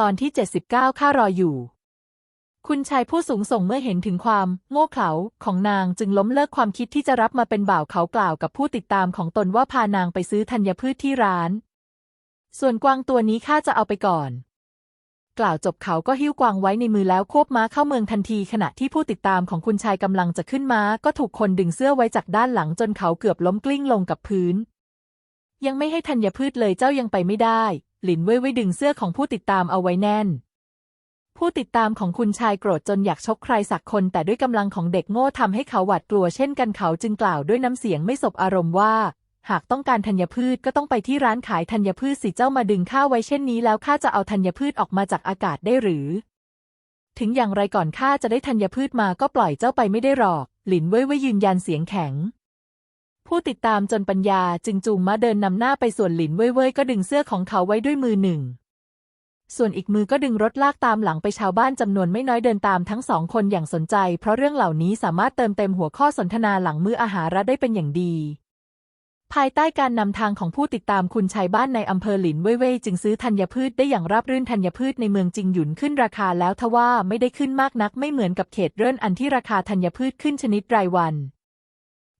ตอนที่ 79 ข้ารออยู่ คุณชายผู้สูงส่งเมื่อเห็นถึงความโง่เขลาของนางจึงล้มเลิกความคิดที่จะรับมาเป็นบ่าวเขากล่าวกับผู้ติดตามของตนว่าพานางไปซื้อธัญพืชที่ร้าน ส่วนกวางตัวนี้ข้าจะเอาไปก่อน กล่าวจบเขาก็หิ้วกวางไว้ในมือแล้วควบม้าเข้าเมืองทันทีขณะที่ผู้ติดตามของคุณชายกำลังจะขึ้นม้า ก็ถูกคนดึงเสื้อไว้จากด้านหลังจนเขาเกือบล้มกลิ้งลงกับพื้น ยังไม่ให้ธัญพืชเลยเจ้ายังไปไม่ได้ หลินเว่ยเว่ยดึงเสื้อของผู้ติดตามเอาไว้แน่น ผู้ติดตามของคุณชายโกรธจนอยากชกใครสักคน แต่ด้วยกำลังของเด็กโง่ทำให้เขาหวาดกลัวเช่นกันเขาจึงกล่าวด้วยน้ำเสียงไม่สบอารมณ์ว่า หากต้องการธัญพืชก็ต้องไปที่ร้านขายธัญพืชสิเจ้ามาดึงข้าไว้เช่นนี้แล้วข้าจะเอาธัญพืชออกมาจากอากาศได้หรือ ถึงอย่างไรก่อนข้าจะได้ธัญพืชมาก็ปล่อยเจ้าไปไม่ได้หรอก หลินเว่ยเว่ยยืนยันเสียงแข็ง ผู้ติดตามจนปัญญาจึงจูงม้าเดินนำหน้าไปส่วนหลินเว่ยเว่ยก็ดึงเสื้อของเขาไว้ด้วยมือหนึ่ง ส่วนอีกมือก็ดึงรถลากตามหลังไปชาวบ้านจำนวนไม่น้อยเดินตามทั้งสองคนอย่างสนใจ เพราะเรื่องเหล่านี้สามารถเติมเต็มหัวข้อสนทนาหลังมื้ออาหารได้เป็นอย่างดี ภายใต้การนำทางของผู้ติดตามคุณชายบ้านในอำเภอหลินเว่ยเว่ยจึงซื้อธัญพืชได้อย่างราบรื่นธัญพืชในเมืองจิงหยุนขึ้นราคาแล้วทว่าไม่ได้ขึ้นมากนักไม่เหมือนกับเขตเร่นอันที่ราคาธัญพืชขึ้นชนิดรายวัน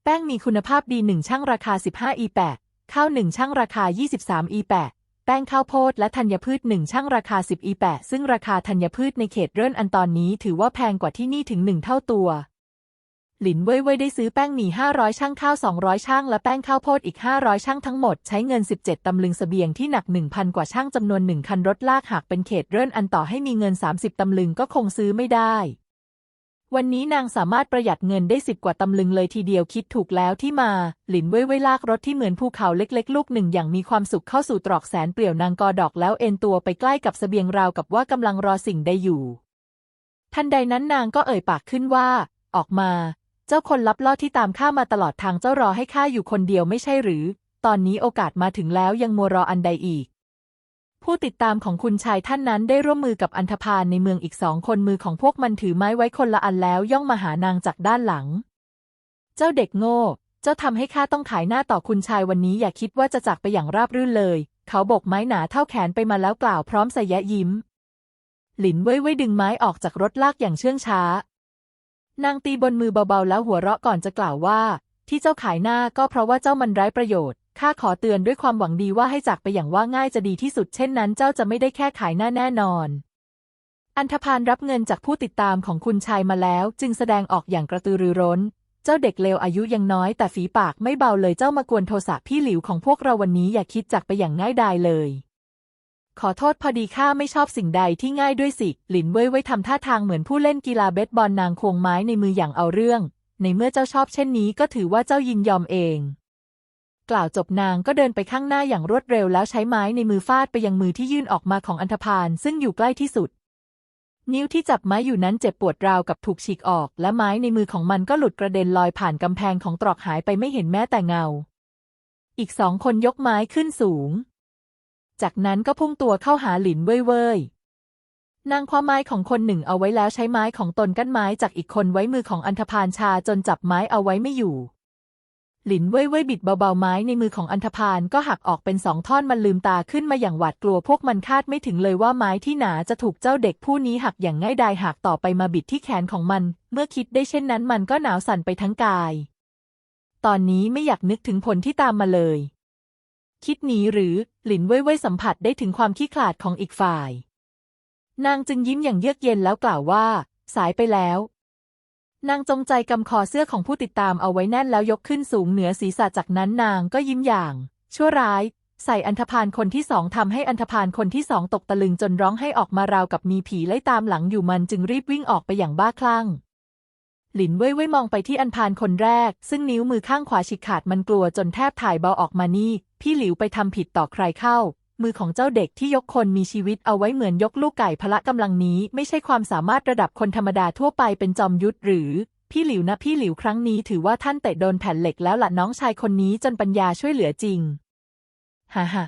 แป้งมีคุณภาพดีหนึ่งช่างราคา 15อีแปะข้าวหนึ่งช่างราคา 23อีแปะแป้งข้าวโพดและธัญพืชหนึ่งช่างราคา 10อีแปะซึ่งราคาธัญพืชในเขตเร่นอันตอนนี้ถือว่าแพงกว่าที่นี่ถึงหนึ่งเท่าตัว หลินเว่ยเว่ยได้ซื้อแป้งหมี่ 500 ช่างข้าว 200 ช่างและแป้งข้าวโพดอีก 500 ช่างทั้งหมดใช้เงิน 17 ตำลึงสเสบียงที่หนัก 1,000 กว่าช่างจำนวนหนึ่งคันรถลากหากเป็นเขตเร่นอันต่อให้มีเงิน 30 ตำลึงก็คงซื้อไม่ได้ วันนี้นางสามารถประหยัดเงินได้สิบกว่าตำลึงเลยทีเดียวคิดถูกแล้วที่มา หลินเว่ยเว่ยลากรถที่เหมือนภูเขาเล็กๆ ลูกหนึ่งอย่างมีความสุขเข้าสู่ตรอกแสนเปลี่ยวนางกอดอกแล้วเอ็นตัวไปใกล้กับเสบียงราวกับว่ากำลังรอสิ่งใดอยู่ ทันใดนั้นนางก็เอ่ยปากขึ้นว่า ออกมา เจ้าคนลับลอดที่ตามข้ามาตลอดทางเจ้ารอให้ข้าอยู่คนเดียวไม่ใช่หรือ ตอนนี้โอกาสมาถึงแล้วยังมัวรออันใดอีก ผู้ติดตามของคุณชายท่านนั้นได้ร่วมมือกับอันธพาลในเมืองอีกสองคนมือของพวกมันถือไม้ไว้คนละอันแล้วย่องมาหานางจากด้านหลัง เจ้าเด็กโง่ เจ้าทำให้ข้าต้องขายหน้าต่อคุณชายวันนี้อย่าคิดว่าจะจากไปอย่างราบรื่นเลย เขาโบกไม้หนาเท่าแขนไปมาแล้วกล่าวพร้อมส่แยะยิ้ม หลินเว่ยเว่ยดึงไม้ออกจากรถลากอย่างเชื่องช้า นางตีบนมือเบาๆแล้วหัวเราะก่อนจะกล่าวว่า ที่เจ้าขายหน้าก็เพราะว่าเจ้ามันไร้ประโยชน์ ข้าขอเตือนด้วยความหวังดีว่าให้จากไปอย่างว่าง่ายจะดีที่สุดเช่นนั้นเจ้าจะไม่ได้แค่ขายหน้าแน่นอน อันธพาลรับเงินจากผู้ติดตามของคุณชายมาแล้ว จึงแสดงออกอย่างกระตือรือร้น เจ้าเด็กเลวอายุยังน้อยแต่ฝีปากไม่เบาเลยเจ้ามากวนโทสะพี่หลิวของพวกเราวันนี้อย่าคิดจากไปอย่างง่ายดายเลย ขอโทษพอดีข้าไม่ชอบสิ่งใดที่ง่ายด้วยสิ หลินเว่ยเว่ยทำท่าทางเหมือนผู้เล่นกีฬาเบสบอลนางควงไม้ในมืออย่างเอาเรื่อง ในเมื่อเจ้าชอบเช่นนี้ก็ถือว่าเจ้ายินยอมเอง กล่าวจบนางก็เดินไปข้างหน้าอย่างรวดเร็วแล้วใช้ไม้ในมือฟาดไปยังมือที่ยื่นออกมาของอันธพาลซึ่งอยู่ใกล้ที่สุด นิ้วที่จับไม้อยู่นั้นเจ็บปวดราวกับถูกฉีกออก และไม้ในมือของมันก็หลุดกระเด็นลอยผ่านกำแพงของตรอกหายไปไม่เห็นแม้แต่เงา อีกสองคนยกไม้ขึ้นสูง จากนั้นก็พุ่งตัวเข้าหาหลินเว่ยเว่ยนางคว้าไม้ของคนหนึ่งเอาไว้แล้วใช้ไม้ของตนกั้นไม้จากอีกคนไว้มือของอันธพาลชาจนจับไม้เอาไว้ไม่อยู่ หลินเว่ยเว่ยบิดเบาๆไม้ในมือของอันธพาลก็หักออกเป็นสองท่อนมันลืมตาขึ้นมาอย่างหวาดกลัวพวกมันคาดไม่ถึงเลยว่าไม้ที่หนาจะถูกเจ้าเด็กผู้นี้หักอย่างง่ายดายหักต่อไปมาบิดที่แขนของมัน เมื่อคิดได้เช่นนั้นมันก็หนาวสั่นไปทั้งกาย ตอนนี้ไม่อยากนึกถึงผลที่ตามมาเลย คิดหนีหรือหลินเว่ยเว่ยสัมผัสได้ถึงความขี้ขลาดของอีกฝ่าย นางจึงยิ้มอย่างเยือกเย็นแล้วกล่าวว่า สายไปแล้ว นางจงใจกำคอเสื้อของผู้ติดตามเอาไว้แน่นแล้วยกขึ้นสูงเหนือศีรษะจากนั้นนางก็ยิ้มอย่าง ชั่วร้าย ใส่อันธพาลคนที่สองทำให้อันธพาลคนที่สองตกตะลึงจนร้องให้ออกมาราวกับมีผีไล่ตามหลังอยู่มันจึงรีบวิ่งออกไปอย่างบ้าคลั่ง หลินเว่ยเว่ยมองไปที่อันพานคนแรก ซึ่งนิ้วมือข้างขวาฉีกขาดมันกลัวจนแทบถ่ายเบาออกมานี่ พี่หลิวไปทำผิดต่อใครเข้า มือของเจ้าเด็กที่ยกคนมีชีวิตเอาไว้เหมือนยกลูกไก่พละกำลังนี้ ไม่ใช่ความสามารถระดับคนธรรมดาทั่วไปเป็นจอมยุทธหรือ พี่หลิวนะพี่หลิวครั้งนี้ถือว่าท่านเตะโดนแผ่นเหล็กแล้วล่ะน้องชายคนนี้จนปัญญาช่วยเหลือจริงฮ่าฮ่า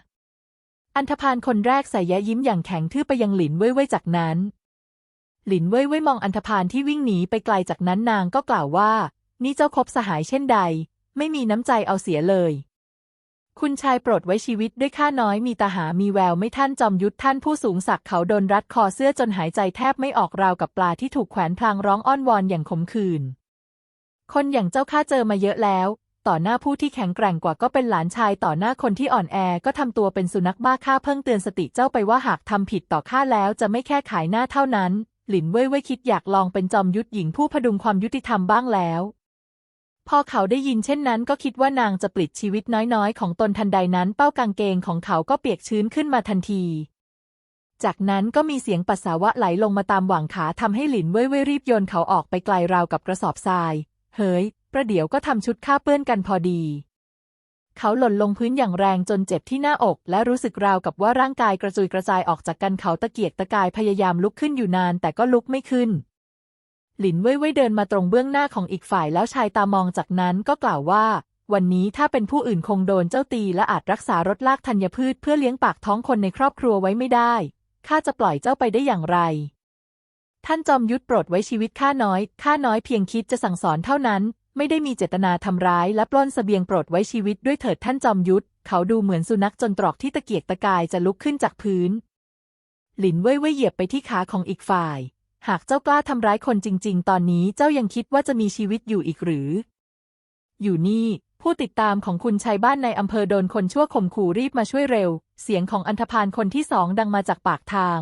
อันธพาลคนแรกใส่แย้ยิ้มอย่างแข็งทื่อไปยังหลินเว่ยเว่ยจากนั้น หลินเว่ยเว่ยมองอันธพาลที่วิ่งหนีไปไกลจากนั้นนางก็กล่าวว่า นี่เจ้าคบสหายเช่นใด ไม่มีน้ำใจเอาเสียเลย คุณชายปรดไว้ชีวิตด้วยข้าน้อยมีตาหามีแววไม่ท่านจอมยุทธท่านผู้สูงศักดิ์เขาโดนรัดคอเสื้อจนหายใจแทบไม่ออกราวกับปลาที่ถูกแขวนพลางร้องอ้อนวอนอย่างขมขื่นคนอย่างเจ้าข้าเจอมาเยอะแล้ว ต่อหน้าผู้ที่แข็งแกร่งกว่าก็เป็นหลานชายต่อหน้าคนที่อ่อนแอก็ทำตัวเป็นสุนัขบ้าข้าเพิ่งเตือนสติเจ้าไปว่าหากทำผิดต่อข้าแล้วจะไม่แค่ขายหน้าเท่านั้น หลินเว่ยเว่ยคิดอยากลองเป็นจอมยุทธหญิงผู้พดุงความยุติธรรมบ้างแล้ว พอเขาได้ยินเช่นนั้นก็คิดว่านางจะปลิดชีวิตน้อยๆ ของตนทันใดนั้นเป้ากางเกงของเขาก็เปียกชื้นขึ้นมาทันที จากนั้นก็มีเสียงปัสสาวะไหลลงมาตามหว่างขาทำให้หลินเว่ยเว่ยรีบโยนเขาออกไปไกลราวกับกระสอบทราย เฮ้ย ประเดี๋ยวก็ทำชุดข้าเปื้อนกันพอดี เขาหล่นลงพื้นอย่างแรงจนเจ็บที่หน้าอก และรู้สึกราวกับว่าร่างกายกระจุยกระจายออกจากกันเขาตะเกียกตะกายพยายามลุกขึ้นอยู่นานแต่ก็ลุกไม่ขึ้น หลินเว่ยเว่ยเดินมาตรงเบื้องหน้าของอีกฝ่ายแล้วชายตามองจากนั้นก็กล่าวว่า วันนี้ถ้าเป็นผู้อื่นคงโดนเจ้าตีและอาจรักษารถลากธัญพืชเพื่อเลี้ยงปากท้องคนในครอบครัวไว้ไม่ได้ ข้าจะปล่อยเจ้าไปได้อย่างไร ท่านจอมยุทธโปรดไว้ชีวิตข้าน้อย ข้าน้อยเพียงคิดจะสั่งสอนเท่านั้น ไม่ได้มีเจตนาทำร้ายและปล้นเสบียงโปรดไว้ชีวิตด้วยเถิดท่านจอมยุทธ เขาดูเหมือนสุนัขจนตรอกที่ตะเกียกตะกายจะลุกขึ้นจากพื้น หลินเว่ยเว่ยเหยียบไปที่ขาของอีกฝ่าย หากเจ้ากล้าทำร้ายคนจริง ๆ ตอนนี้เจ้ายังคิดว่าจะมีชีวิตอยู่อีกหรือ อยู่นี่ ผู้ติดตามของคุณชายบ้านในอำเภอโดนคนชั่วข่มขู่รีบมาช่วยเร็ว เสียงของอันธพาลคนที่สองดังมาจากปากทาง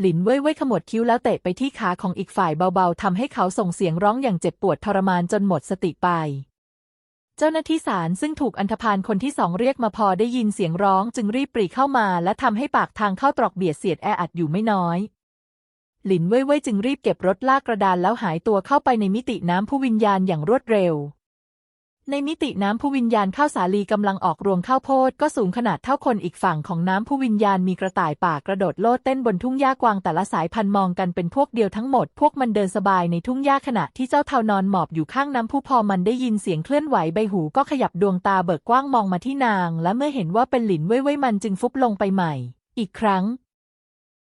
หลินเว่ยเว่ยขมวดคิ้วแล้วเตะไปที่ขาของอีกฝ่ายเบาๆทำให้เขาส่งเสียงร้องอย่างเจ็บปวดทรมานจนหมดสติไปเจ้าหน้าที่ศาลซึ่งถูกอันธพาลคนที่สองเรียกมาพอได้ยินเสียงร้องจึงรีบปรีเข้ามาและทำให้ปากทางเข้าตรอกเบียดเสียดแออัดอยู่ไม่น้อย หลินเว่ยเว่ยจึงรีบเก็บรถลากกระดานแล้วหายตัวเข้าไปในมิติน้ำผู้วิญญาณอย่างรวดเร็ว ในมิติน้ำผู้วิญญาณข้าวสาลีกำลังออกรวงข้าวโพดก็สูงขนาดเท่าคนอีกฝั่งของน้ำผู้วิญญาณมีกระต่ายป่ากระโดดโลดเต้นบนทุ่งหญ้ากวางแต่ละสายพันธุ์มองกันเป็นพวกเดียวทั้งหมด พวกมันเดินสบายในทุ่งหญ้าขณะที่เจ้าเทานอนหมอบอยู่ข้างน้ำผู้พอมันได้ยินเสียงเคลื่อนไหวใบหูก็ขยับดวงตาเบิกกว้างมองมาที่นาง และเมื่อเห็นว่าเป็นหลินเว่ยเว่ยมันจึงฟุบลงไปใหม่ อีกครั้ง